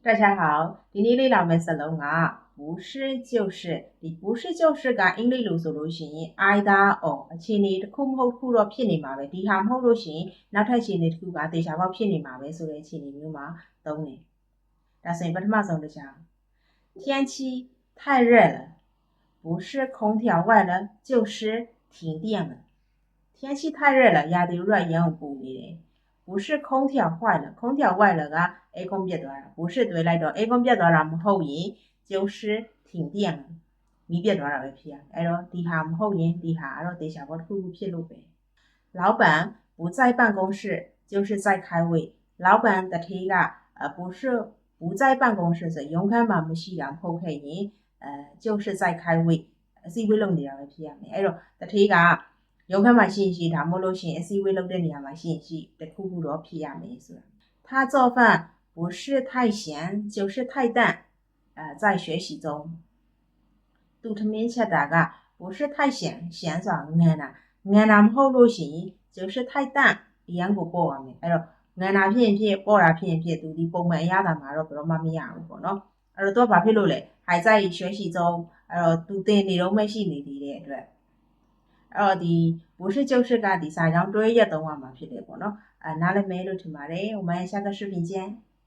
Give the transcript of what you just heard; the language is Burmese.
大家好，今天的老妹是龙啊，不是就是，你不是就是个英语路数路线，either or，前面的空后苦了偏你嘛呗，底下后路线，那他前面的苦吧，底下包偏你嘛呗，所以前面有嘛懂呢。但是不他妈总的讲，天气太热了，不是空调坏了，就是停电了。天气太热了，压得有点烟雾补的嘞。不是空调坏了空调坏了ကအေကွန်ပြတ်သွားတာ不是တွေးလိုက်တော့အေကွန်ပြတ်သွားတာမဟုတ်ရင်就是停电了မီးပြတ်သွားတာပဲဖြစ်ရမယ်အဲ့တော့ဒီဟာမဟုတ်ရင်ဒီဟာကတော့တေချာဘောတစ်ခုခုဖြစ်လို့ပဲ老板不在办公室就是在开会老板တထေးက呃不是不在办公室ဆိုရုံးခန်းမှာမရှိတာမဟုတ်ခဲ့ရင်အဲ就是在开会အစည်းအဝေးလုပ်နေတာပဲဖြစ်ရမယ်အဲ့တော့တထေးက ရုံးခန်းမှာရှိရင်ရှိဒါမှမဟုတ်လို့ရှိရင်အစည်းအဝေးလုပ်တဲ့နေရာမှာရှိရင်ရှိတခုခုတော့ဖြစ်ရမယ်ဆိုတာ他做饭不是太咸就是太淡呃在学习中သူထမင်းချက်တာက不是太咸咸ဆိုတာငံတာငံတာမဟုတ်လို့ရှိရင်就是太淡အရန်ကိုပေါ့ရမယ်အဲ့တော့ငံတာဖြစ်ရင်ဖြစ်ပေါ့တာဖြစ်ရင်ဖြစ်သူဒီပုံမှန်အရသာမှာတော့ဘယ်တော့မှမရဘူးပေါ့နော်အဲ့တော့သူကဘာဖြစ်လို့လဲဟိုင်在学习中အဲ့တော့သူတင်နေတော့မရှိနေသေးတဲ့အတွက် အဲ့တော့ဒီဘိုးရှိကျုပ်ရှိကဒီစာကြောင်းတွဲရက်သုံးရမှာဖြစ်တယ်ပေါ့နော်အဲနားလည်မဲလို့ထင်ပါတယ်ဟိုမှာရှာကရှိပင်ကျန်း